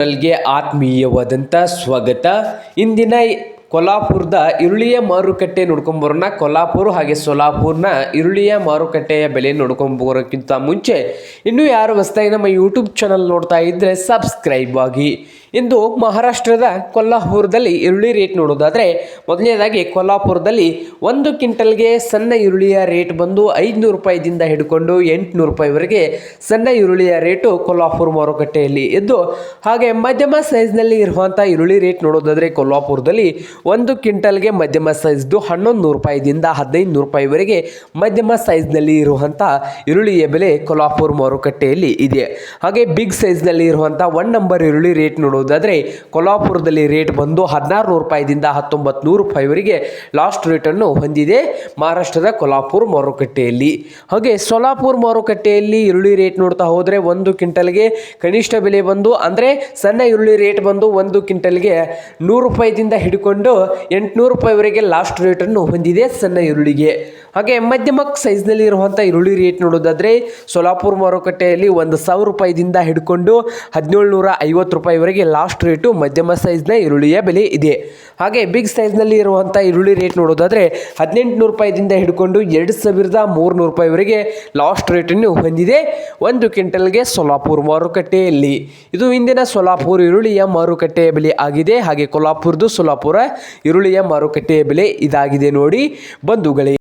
ಚಾನಲ್ಗೆ ಆತ್ಮೀಯವಾದಂಥ ಸ್ವಾಗತ. ಇಂದಿನ ಕೊಲ್ಲಾಪುರದ ಈರುಳ್ಳಿಯ ಮಾರುಕಟ್ಟೆ ನೋಡ್ಕೊಂಬರೋಣ. ಕೊಲ್ಲಾಪುರ ಹಾಗೆ ಸೊಲಾಪುರ್ನ ಈರುಳ್ಳಿಯ ಮಾರುಕಟ್ಟೆಯ ಬೆಲೆ ನೋಡ್ಕೊಂಬರೋಕ್ಕಿಂತ ಮುಂಚೆ ಇನ್ನೂ ಯಾರು ಹೊಸ್ತಾಗಿ ನಮ್ಮ ಯೂಟ್ಯೂಬ್ ಚಾನಲ್ ನೋಡ್ತಾ ಇದ್ದರೆ ಸಬ್ಸ್ಕ್ರೈಬ್ ಆಗಿ. ಇಂದು ಮಹಾರಾಷ್ಟ್ರದ ಕೊಲ್ಲಾಪುರದಲ್ಲಿ ಈರುಳ್ಳಿ ರೇಟ್ ನೋಡೋದಾದರೆ ಮೊದಲನೇದಾಗಿ ಕೊಲ್ಲಾಪುರದಲ್ಲಿ ಒಂದು ಕ್ವಿಂಟಲ್ಗೆ ಸಣ್ಣ ಈರುಳ್ಳಿಯ ರೇಟ್ ಬಂದು ಐದುನೂರು ರೂಪಾಯಿದಿಂದ ಹಿಡ್ಕೊಂಡು ಎಂಟುನೂರು ರೂಪಾಯಿವರೆಗೆ ಸಣ್ಣ ಈರುಳ್ಳಿಯ ರೇಟು ಕೊಲ್ಲಾಪುರ ಮಾರುಕಟ್ಟೆಯಲ್ಲಿ ಇದ್ದು, ಹಾಗೆ ಮಧ್ಯಮ ಸೈಜ್ನಲ್ಲಿ ಇರುವಂಥ ಈರುಳ್ಳಿ ರೇಟ್ ನೋಡೋದಾದರೆ ಕೊಲ್ಲಾಪುರದಲ್ಲಿ ಒಂದು ಕ್ವಿಂಟಲ್ಗೆ ಮಧ್ಯಮ ಸೈಜ್ದು ಹನ್ನೊಂದು ನೂರು ರೂಪಾಯಿದಿಂದ ಹದಿನೈದು ನೂರು ರೂಪಾಯಿವರೆಗೆ ಮಧ್ಯಮ ಸೈಜ್ನಲ್ಲಿ ಇರುವಂಥ ಈರುಳ್ಳಿಯ ಬೆಲೆ ಕೊಲ್ಲಾಪುರ ಮಾರುಕಟ್ಟೆಯಲ್ಲಿ ಇದೆ. ಹಾಗೆ ಬಿಗ್ ಸೈಜ್ನಲ್ಲಿ ಇರುವಂಥ ಒನ್ ನಂಬರ್ ಈರುಳ್ಳಿ ರೇಟ್ ನೋಡೋದಾದರೆ ಕೊಲ್ಲಾಪುರದಲ್ಲಿ ರೇಟ್ ಬಂದು ಹದಿನಾರು ನೂರು ರೂಪಾಯಿದಿಂದ ಹತ್ತೊಂಬತ್ತು ನೂರು ರೂಪಾಯಿವರೆಗೆ ಲಾಸ್ಟ್ ರೇಟನ್ನು ಹೊಂದಿದೆ ಮಹಾರಾಷ್ಟ್ರದ ಕೊಲ್ಲಾಪುರ ಮಾರುಕಟ್ಟೆಯಲ್ಲಿ. ಹಾಗೆ ಸೊಲಾಪುರ ಮಾರುಕಟ್ಟೆಯಲ್ಲಿ ಈರುಳ್ಳಿ ರೇಟ್ ನೋಡ್ತಾ ಹೋದರೆ ಒಂದು ಕ್ವಿಂಟಲ್ಗೆ ಕನಿಷ್ಠ ಬೆಲೆ ಬಂದು ಅಂದರೆ ಸಣ್ಣ ಈರುಳ್ಳಿ ರೇಟ್ ಬಂದು ಒಂದು ಕ್ವಿಂಟಲ್ಗೆ ನೂರು ರೂಪಾಯಿದಿಂದ ಹಿಡ್ಕೊಂಡು ಎಂಟುನೂರು ರೂಪಾಯಿವರೆಗೆ ಲಾಸ್ಟ್ ರೇಟನ್ನು ಹೊಂದಿದೆ ಸಣ್ಣ ಈರುಳ್ಳಿಗೆ. ಹಾಗೆ ಮಧ್ಯಮ ಸೈಜ್ನಲ್ಲಿ ಇರುವಂಥ ಈರುಳ್ಳಿ ರೇಟ್ ನೋಡೋದಾದರೆ ಸೋಲಾಪುರ ಮಾರುಕಟ್ಟೆಯಲ್ಲಿ ಒಂದು ಸಾವಿರ ರೂಪಾಯಿದಿಂದ ಹಿಡ್ಕೊಂಡು ಹದಿನೇಳು ನೂರ ಐವತ್ತು ರೂಪಾಯಿವರೆಗೆ ಲಾಸ್ಟ್ ರೇಟು ಮಧ್ಯಮ ಸೈಜ್ನ ಈರುಳ್ಳಿಯ ಬೆಲೆ ಇದೆ. ಹಾಗೆ ಬಿಗ್ ಸೈಜ್ನಲ್ಲಿ ಇರುವಂಥ ಈರುಳ್ಳಿ ರೇಟ್ ನೋಡೋದಾದರೆ ಹದಿನೆಂಟುನೂರು ರೂಪಾಯಿದಿಂದ ಹಿಡ್ಕೊಂಡು ಎರಡು ಸಾವಿರದ ಮೂರುನೂರು ರೂಪಾಯಿವರೆಗೆ ಲಾಸ್ಟ್ ರೇಟನ್ನು ಹೊಂದಿದೆ ಒಂದು ಕ್ವಿಂಟಲ್ಗೆ ಸೋಲಾಪುರ ಮಾರುಕಟ್ಟೆಯಲ್ಲಿ. ಇದು ಇಂದಿನ ಸೋಲಾಪುರ ಈರುಳ್ಳಿಯ ಮಾರುಕಟ್ಟೆಯ ಬೆಲೆ ಆಗಿದೆ. ಹಾಗೆ ಕೊಲ್ಲಾಪುರದು ಸೋಲಾಪುರ ಈರುಳ್ಳಿಯ ಮಾರುಕಟ್ಟೆಯ ಬೆಲೆ ಇದಾಗಿದೆ ನೋಡಿ ಬಂಧುಗಳೇ.